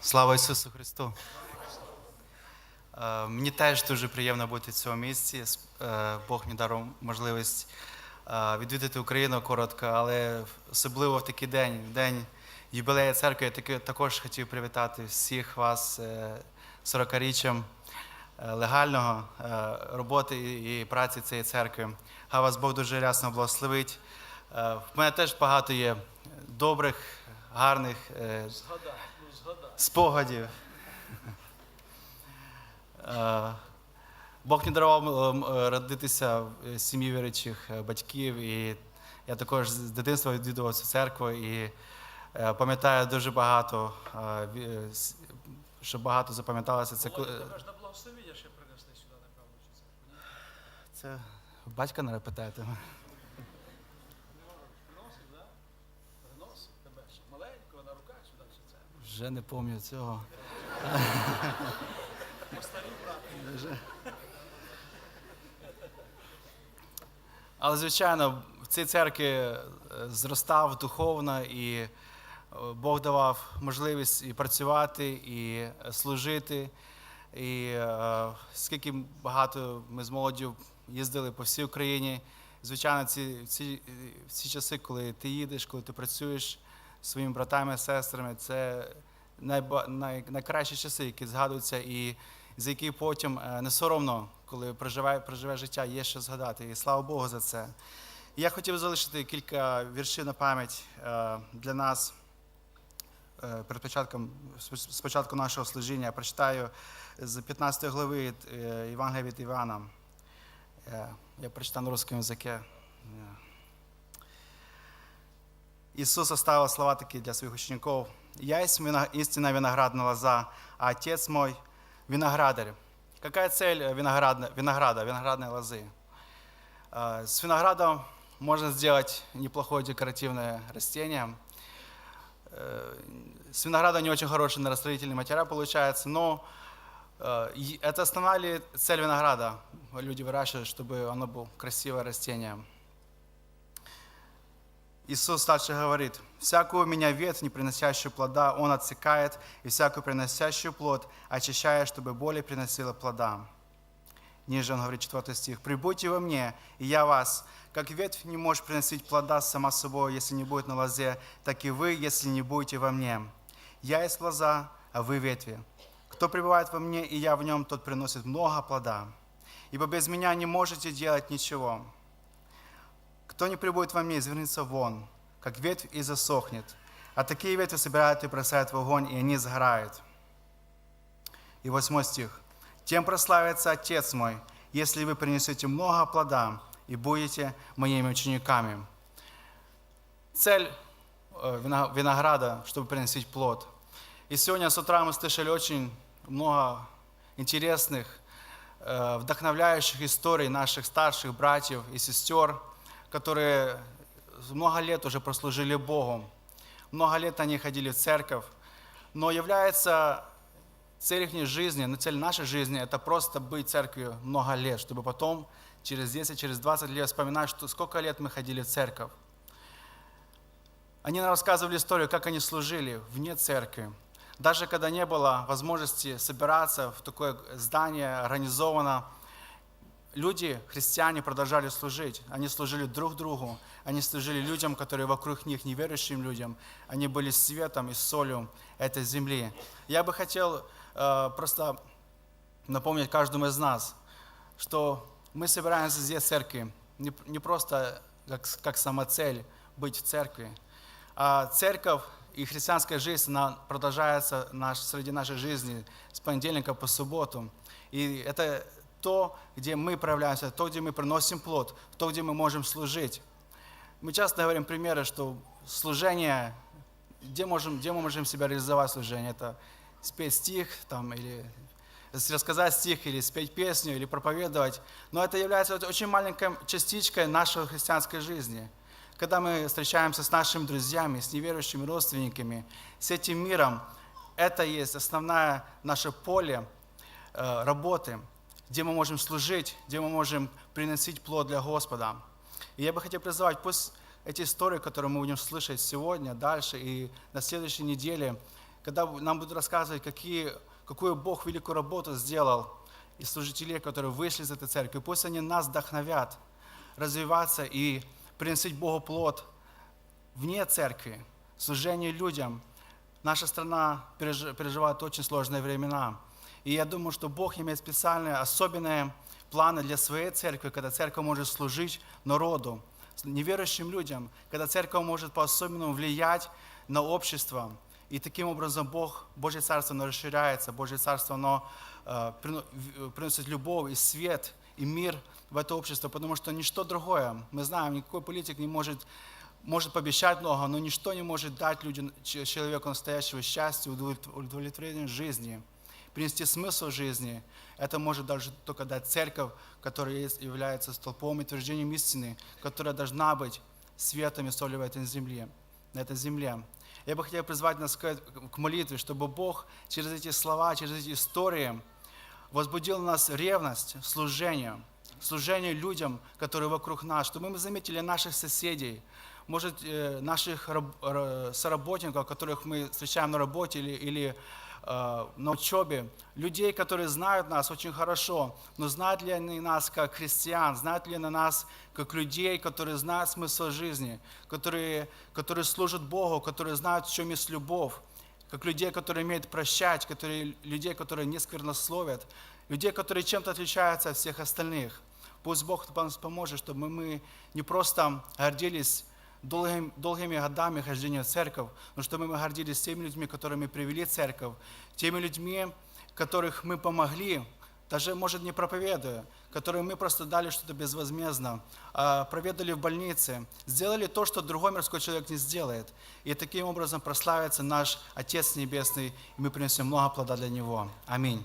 Слава Ісусу Христу! Е, Мені теж дуже приємно бути в цьому місці. Е, Бог мені дав можливість е, відвідати Україну коротко, але особливо в такий день, в день юбілею церкви, я також хотів привітати всіх вас е, 40-річчям е, легального роботи і праці цієї церкви. Хай вас Бог дуже рясно благословить. В мене теж багато є добрих, гарних спогадів. Е, Бог не дарував е, родитися в сім'ї віруючих е, батьків. І я також з дитинства відвідував цю церкву і пам'ятаю дуже багато, що багато запам'яталося. Це принесли сюди, Це батька не питаєте мене. Вже не пам'ятаю цього. Але, звичайно, в цій церкві е, зростав духовно, і е, Бог давав можливість і працювати, і е, служити. І скільки багато ми з молоддю їздили по всій Україні. Звичайно, ці, ці, ці часи, коли ти їдеш, коли ти працюєш своїми братами, сестрами, це найба, най, найкращі часи, які згадуються, і за які потім е, не соромно, коли проживає, проживе життя, є що згадати. І слава Богу за це. Я хотів залишити кілька віршів на пам'ять е, для нас е, перед початком, спочатку нашого служіння. Я прочитаю з 15 глави Євангелія від Івана. Я прочитаю на русском языке. Иисус оставил слова такие для своих учеников. «Я есть истинная виноградная лоза, а Отец мой – виноградарь». Какая цель э, виноградна- винограда, виноградной лозы? Э, С виноградом можно сделать неплохое декоративное растение. Э, С винограда не очень хороший нарастроительный материал получается, но это основная цель винограда? Люди выращивают, чтобы оно было красивое растение. Иисус дальше говорит, «Всякую меня ветвь, не приносящую плода, Он отсекает, и всякую приносящую плод очищая, чтобы более приносила плода». Ниже он говорит, 4 стих, «Прибудьте во мне, и я вас. Как ветвь не может приносить плода сама собой, если не будет на лозе, так и вы, если не будете во мне. Я есть лоза, а вы ветви. Кто пребывает во мне, и я в нем, тот приносит много плода. Ибо без меня не можете делать ничего. Кто не прибудет во мне, извернется вон, как ветвь и засохнет. А такие ветви собирают и бросают в огонь, и они сгорают. И восьмой стих. Тем прославится Отец мой, если вы принесете много плода и будете моими учениками. Цель э, вино- винограда, чтобы приносить плод. И сегодня с утра мы слышали очень много интересных, э, вдохновляющих историй наших старших братьев и сестер, которые много лет уже прослужили Богу. Много лет они ходили в церковь. Но является цель их жизни, но цель нашей жизни – это просто быть церковью много лет, чтобы потом через 10, через 20 лет вспоминать, что сколько лет мы ходили в церковь. Они нам рассказывали историю, как они служили вне церкви. Даже когда не было возможности собираться в такое здание организованно, люди, христиане, продолжали служить. Они служили друг другу, они служили людям, которые вокруг них, неверующим людям. Они были светом и солью этой земли. Я бы хотел э, просто напомнить каждому из нас, что мы собираемся здесь в церкви не, не просто как, как самоцель быть в церкви, а церковь и христианская жизнь, она продолжается наш, среди нашей жизни с понедельника по субботу. И это то, где мы проявляемся, то, где мы приносим плод, то, где мы можем служить. Мы часто говорим примеры, что служение, где, можем, где мы можем себя реализовать служение, это спеть стих там, или рассказать стих, или спеть песню, или проповедовать. Но это является очень маленькой частичкой нашей христианской жизни. Когда мы встречаемся с нашими друзьями, с неверующими родственниками, с этим миром, это есть основное наше поле э, работы, где мы можем служить, где мы можем приносить плод для Господа. И я бы хотел призвать, пусть эти истории, которые мы будем слышать сегодня, дальше и на следующей неделе, когда нам будут рассказывать, какие, какую Бог великую работу сделал, и служителей, которые вышли из этой церкви, пусть они нас вдохновят развиваться и приносить Богу плод вне церкви, служение людям. Наша страна переж- переживает очень сложные времена. И я думаю, что Бог имеет специальные, особенные планы для своей церкви, когда церковь может служить народу, неверующим людям, когда церковь может по-особенному влиять на общество. И таким образом Бог, Божье Царство, оно расширяется, Божье Царство, оно э, в- приносит любовь и свет, и мир в это общество, потому что ничто другое, мы знаем, никакой политик не может, может пообещать много, но ничто не может дать людям, человеку настоящего счастья, удовлет- удовлетворения жизни, принести смысл жизни. Это может даже только дать церковь, которая является столпом и утверждением истины, которая должна быть светом и солью в этой земле, на этой земле. Я бы хотел призвать нас к молитве, чтобы Бог через эти слова, через эти истории возбудил в нас ревность, служение, служение людям, которые вокруг нас, чтобы мы заметили наших соседей, может, э, наших раб- ра- соработников, которых мы встречаем на работе или, или на учебе, людей, которые знают нас очень хорошо, но знают ли они нас как христиан, знают ли они нас как людей, которые знают смысл жизни, которые, которые служат Богу, которые знают, в чем есть любовь, как людей, которые умеют прощать, которые, людей, которые не сквернословят, людей, которые чем-то отличаются от всех остальных. Пусть Бог нам поможет, чтобы мы не просто гордились долгим- долгими годами хождения в церковь, но чтобы мы гордились теми людьми, которыми привели церковь, теми людьми, которых мы помогли, даже, может, не проповедуя, которые мы просто дали что-то безвозмездно, а проведали в больнице, сделали то, что другой мирской человек не сделает. И таким образом прославится наш Отец Небесный, и мы принесем много плода для Него. Аминь.